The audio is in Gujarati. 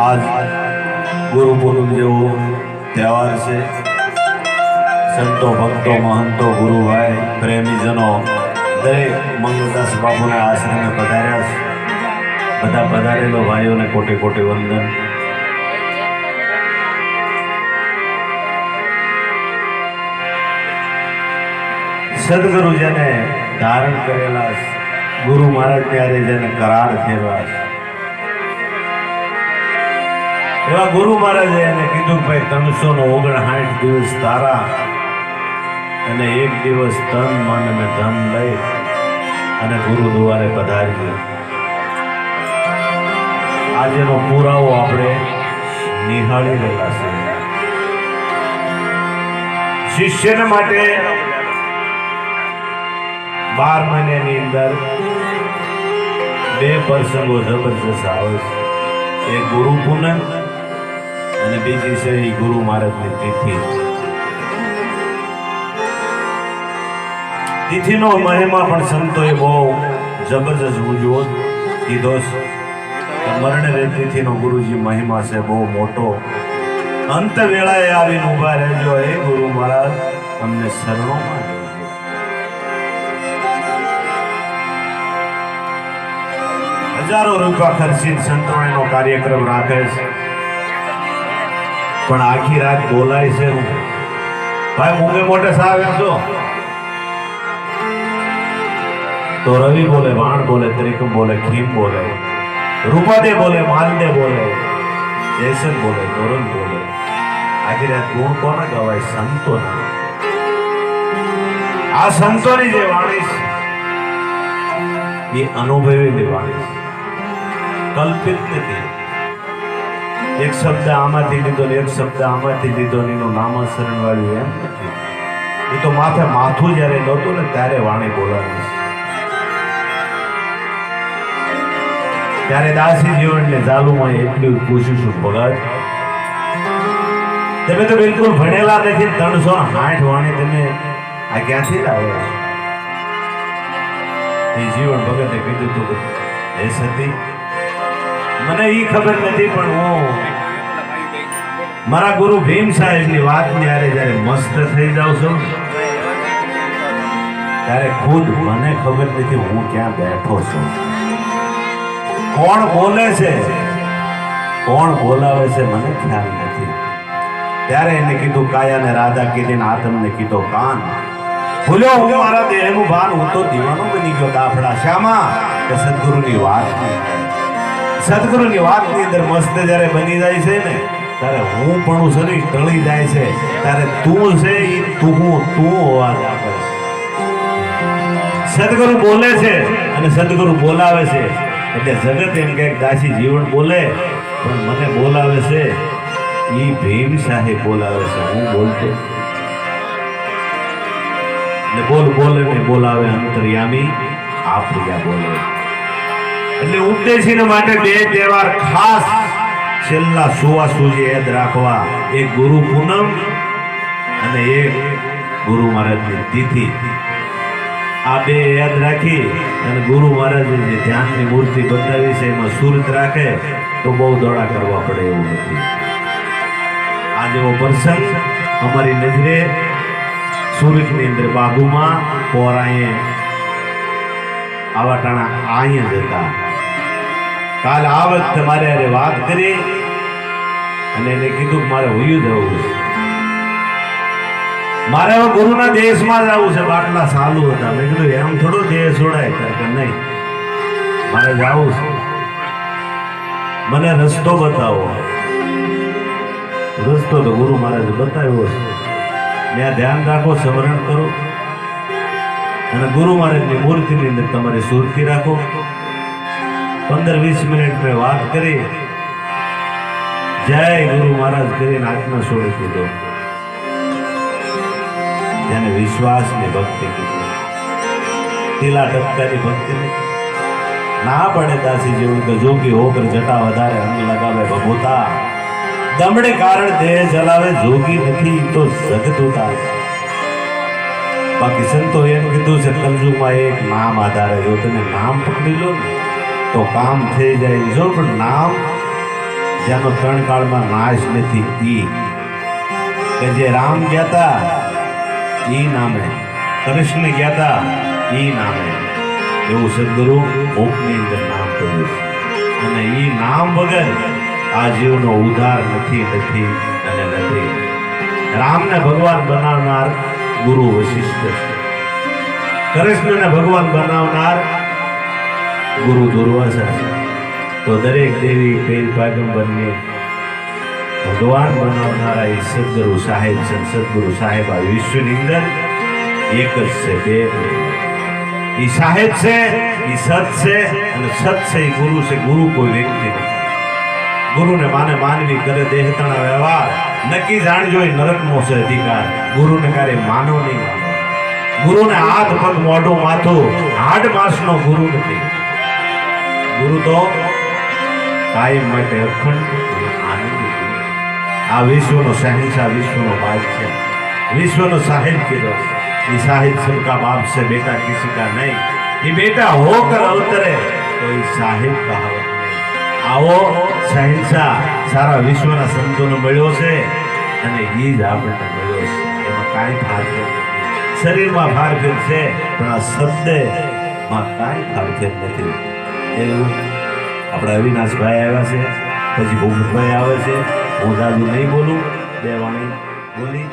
આજ ગુરુ પૂનમ જેવો તહેવાર છે. સંતો, ભક્તો, મહંતો, ગુરુભાઈ, પ્રેમીજનો દરેક મંગલદાસ બાપુના આશ્રમે પધાર્યા છે. બધા પધારેલો ભાઈઓને કોટી કોટી વંદન. સદગુરુ જેને ધારણ કરેલા ગુરુ મહારાજ ત્યારે જેને કરાર થયેલા છે. એવા ગુરુ મહારાજે એને કીધું ભાઈ ત્રણસો નો ઓગણસાઠ દિવસ તારા અને એક દિવસ તન મન અને ધન લઈ અને ગુરુ દ્વારે પધારજો આજનો પુરાવો આપણે નિહાળી રહ્યા છે શિષ્યને માટે બાર મહિનાની અંદર બે પ્રસંગો જબરજસ્ત આવે છે. એક ગુરુ પૂનમ અને બીજી છે એ ગુરુ મહારાજની તિથિ. તિથિનો મહિમા પણ સંતોએ બહુ જબરજસ્ત ઉજવો. કીધો છે મરણ રે તિથિનો ગુરુજી મહિમા છે બહુ મોટો. અંત વેળાએ આવીને ઊભા રહેજો એ ગુરુ મહારાજ, અમને શરણોમાં હજારો રૂપિયા ખર્ચી સંતવાણીનો કાર્યક્રમ રાખે છે. પણ આખી રાત બોલાય છે હું. ભાઈ મુંબઈ મોટે સાહેબ એમ તો રવિ બોલે, વાણ બોલે ત્રિકમ બોલે, ખીમ બોલે, રૂપાદે બોલે, માલદે બોલે, જયસન બોલે તોરણ બોલે. આખી રાત ગુણ કોને ગવાય? સંતોના. આ સંતોની જે વાણી છે, એ અનુભવેલી વાણી છે. કલ્પિત નથી. એક શબ્દ આમાંથી લીધો ને એક શબ્દ આમાંથી લીધો ને એનું નામસ્મરણ વાળું એમ એ તો માથે માથું જ્યારે નહોતું ને ત્યારે વાણી બોલાવી ત્યારે દાસી જીવનને ચાલુમાં એટલું પૂછું છું ભગત. તમે તો બિલકુલ ભણેલા નથી, ત્રણસો સાઠ વાણી તમે આ ક્યાંથી લાવો એ જીવન ભગતે કીધું તું હે સતી મને એ ખબર નથી પણ હું મારા ગુરુ ભીમ સાહેબની વાત જ્યારે જ્યારે મસ્ત થઈ જાઉં છું, ત્યારે ખુદ મને ખબર નથી હું ક્યાં બેઠો છું. કોણ બોલે છે? કોણ બોલાવે છે મને ખ્યાલ નથી. ત્યારે એને કીધું કાયાને રાધા કીધીને આતમને કીધો કાન. ભૂલ્યો હું મારા દેહનું ભાન, હું તો દીવાનો બની ગયો દાફડા. શામાં? કે સદગુરુની વાત. સદગુરુની વાતની અંદર મસ્ત જ્યારે બની જાય છે ને, ત્યારે હું પણ શરીર ટળી જાય છે. ત્યારે તું છે એ તું તું અવાજ આપે સદગુરુ બોલે છે અને સદગુરુ બોલાવે છે. એટલે જગત એમ કે દાસી જીવન બોલે, પણ મને બોલાવે છે. એ ભીમ સાહેબ બોલાવે છે. હું બોલતો. ને બોલ, બોલે ને બોલાવે અંતર્યામી. આ પ્રિયા બોલે. એટલે ઉપદેશીને માટે બે તહેવાર ખાસ છેલ્લા સુવા સુજી યાદ રાખવા. એક ગુરુ પૂનમ અને એક ગુરુ મહારાજની તિથિ. આ બે યાદ રાખી અને ગુરુ મહારાજે જે ધ્યાનની મૂર્તિ બતાવી છે, એમાં સુરત રાખે, તો બહુ દોડા કરવા પડે એવું નથી. આ જેવો પ્રસંગ અમારી નજરે સુરતની અંદર બાગુમાં પોરાએ આવા ટાણા અહીંયા જ હતા. કાલ આવત તમારે મારે અરે વાત કરી અને એને કીધું મારે હોયું જવું છે. મારે હવે ગુરુના દેશમાં જવું છે, બાટલા સાલું હતા. મેં કીધું, એમ થોડું દેહ છોડાય કે નહીં. મારે જવું છે. મને રસ્તો બતાવો. રસ્તો તો ગુરુ મહારાજ બતાવ્યો છે. ત્યાં ધ્યાન રાખો, સ્મરણ કરો. અને ગુરુ મહારાજની મૂર્તિની અંદર તમારી સુરતી રાખો. પંદર, વીસ મિનિટ મેં વાત કરી. જય ગુરુ મહારાજ કરીને આજ્ઞા છોડી દીધો જેને વિશ્વાસની ભક્તિ કીધી. તીલા ટપકાની ભક્તિ ના પડે દાસી જેવું કે જોગી હોકર જટા વધારે અંગ લગાવે ભગોતા દમડે કારણ દેહ જલાવે, જોગી નથી તો જગત ઉતાર બાકી સંતો એમ કીધું છે કલજુમાં એક નામ આધારે જો તમે નામ પકડી લો ને તો કામ થઈ જાય. જો પણ નામ જેનો ત્રણ કાળમાં નાશ નથી, ઈ. કે જે રામ ગયા તા ઈ નામે. કૃષ્ણ ગયા તા ઈ નામે. એવું સદગુરુ ઓપની અંદર નામ કર્યું. અને ઈ નામ વગર આ જીવનો ઉદ્ધાર નથી નથી અને નથી. રામને ભગવાન બનાવનાર ગુરુ વશિષ્ઠ છે. કૃષ્ણને ભગવાન બનાવનાર ગુરુ દુર્વાસા તો દરેક દેવી પેલ પાગંબરને ભગવાન બનાવનારા એ સદગુરુ સાહેબ છે સદગુરુ સાહેબ આ વિશ્વની અંદર એક જ છે, બે એ સાહેબ છે એ સત છે અને સત છે એ ગુરુ છે, ગુરુ કોઈ વ્યક્તિ નથી. ગુરુને માને માનવી કરે દેહતણા વ્યવહાર. નક્કી જાણજો એ નરકનો છે અધિકાર. ગુરુને કારે માનવ નહીં ગુરુને હાથ પગ મોઢું માથું. હાડ માસનો ગુરુ નથી. ગુરુ તો કાયમ માટે અખંડ અને આનંદ આ વિશ્વનો શહેનશાહ વિશ્વનો ભાગ છે. વિશ્વનો સાહિત્ય કીધો એ સાહિત્ય સબકા બાપ છે, બેટા કિસી કા નહીં. એ બેટા હોકર અવતરે તો એ સાહેબ કહાવત આવો શહેનશાહ સારા વિશ્વના સંતોનો મળ્યો છે અને એ જ આપણને મળ્યો છે. એમાં કાંઈ ફાર શરીરમાં ફારફેર છે, પણ આ શબ્દમાં કાંઈ ફારફેર નથી. એવું આપણા અવિનાશભાઈ આવ્યા છે, પછી ભૂપતભાઈ આવે છે, હું જાદુ નહીં બોલું, બે વાણી બોલી.